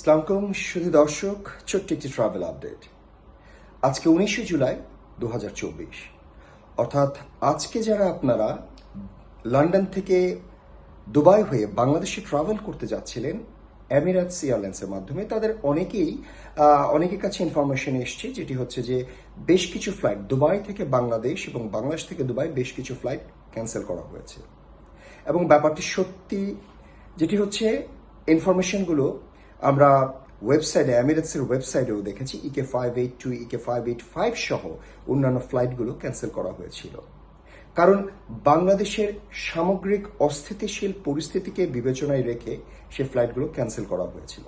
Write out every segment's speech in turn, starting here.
সালামকুম শুধু দর্শক, ছোট্ট একটি ট্রাভেল আপডেট আজকে উনিশে জুলাই দু হাজার চব্বিশ। অর্থাৎ আজকে যারা আপনারা লন্ডন থেকে দুবাই হয়ে বাংলাদেশে ট্রাভেল করতে যাচ্ছিলেন এমিরাটস এয়ারলাইন্সের মাধ্যমে, তাদের অনেকেই অনেকের কাছে ইনফরমেশন এসছে, যেটি হচ্ছে যে বেশ কিছু ফ্লাইট দুবাই থেকে বাংলাদেশ এবং বাংলাদেশ থেকে দুবাই বেশ কিছু ফ্লাইট ক্যান্সেল করা হয়েছে। এবং ব্যাপারটি সত্যি, যেটি হচ্ছে ইনফরমেশনগুলো আমরা ওয়েবসাইটে এমিরেটসের ওয়েবসাইটেও দেখেছি EK five eight two EK five eight five সহ অন্যান্য ফ্লাইটগুলো ক্যান্সেল করা হয়েছিল। কারণ বাংলাদেশের সামগ্রিক অস্থিতিশীল পরিস্থিতিকে বিবেচনায় রেখে সে ফ্লাইটগুলো ক্যান্সেল করা হয়েছিল।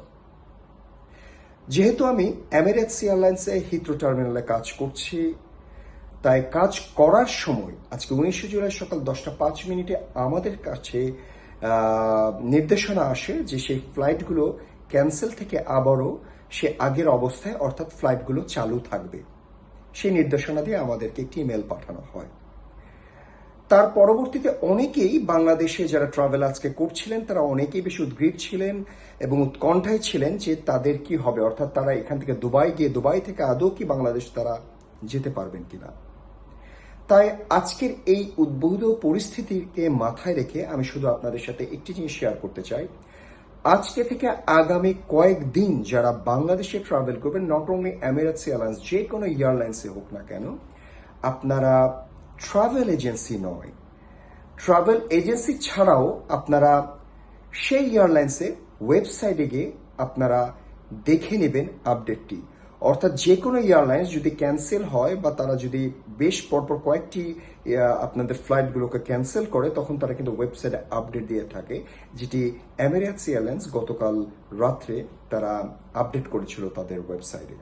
যেহেতু আমি এমিরেটস এয়ারলাইন্সে হিথ্রো টার্মিনালে কাজ করছি, তাই কাজ করার সময়, আজকে উনিশে জুলাই সকাল দশটা পাঁচ মিনিটে আমাদের কাছে নির্দেশনা আসে যে সেই ফ্লাইটগুলো ক্যান্সেল থেকে আবারও সে আগের অবস্থায় অর্থাৎ ফ্লাইটগুলো চালু থাকবে। সেই নির্দেশনা দিয়ে আমাদেরকে একটি ইমেল পাঠানো হয়। তার পরবর্তীতে অনেকেই বাংলাদেশে যারা ট্রাভেল আজকে করছিলেন, তারা অনেকেই বেশি উদ্গ্রীব ছিলেন এবং উৎকণ্ঠায় ছিলেন যে তাদের কি হবে, অর্থাৎ তারা এখান থেকে দুবাই গিয়ে দুবাই থেকে আদৌ কি বাংলাদেশ তারা যেতে পারবেন কিনা। তাই আজকের এই উদ্বুদ্ধ পরিস্থিতিকে মাথায় রেখে আমি শুধু আপনাদের সাথে একটি জিনিস শেয়ার করতে চাই। আজকে থেকে আগামী কয়েকদিন যারা বাংলাদেশে ট্রাভেল করবেন নট অনলি এমিরেটস এয়ারলাইন্স যে কোনো এয়ারলাইন্সে হোক না কেন, আপনারা ট্রাভেল এজেন্সি নয়। ট্রাভেল এজেন্সি ছাড়াও আপনারা সেই এয়ারলাইন্সে ওয়েবসাইটে গিয়ে আপনারা দেখে নেবেন আপডেটটি অর্থাৎ যে কোনো এয়ারলাইন্স যদি ক্যান্সেল হয় বা তারা যদি বেশ পরপর কয়েকটি আপনাদের ফ্লাইটগুলোকে ক্যান্সেল করে, তখন তারা কিন্তু ওয়েবসাইটে আপডেট দিয়ে থাকে। যেটি এমিরেটস এয়ারলাইন্স গতকাল রাত্রে তারা আপডেট করেছিল তাদের ওয়েবসাইটে।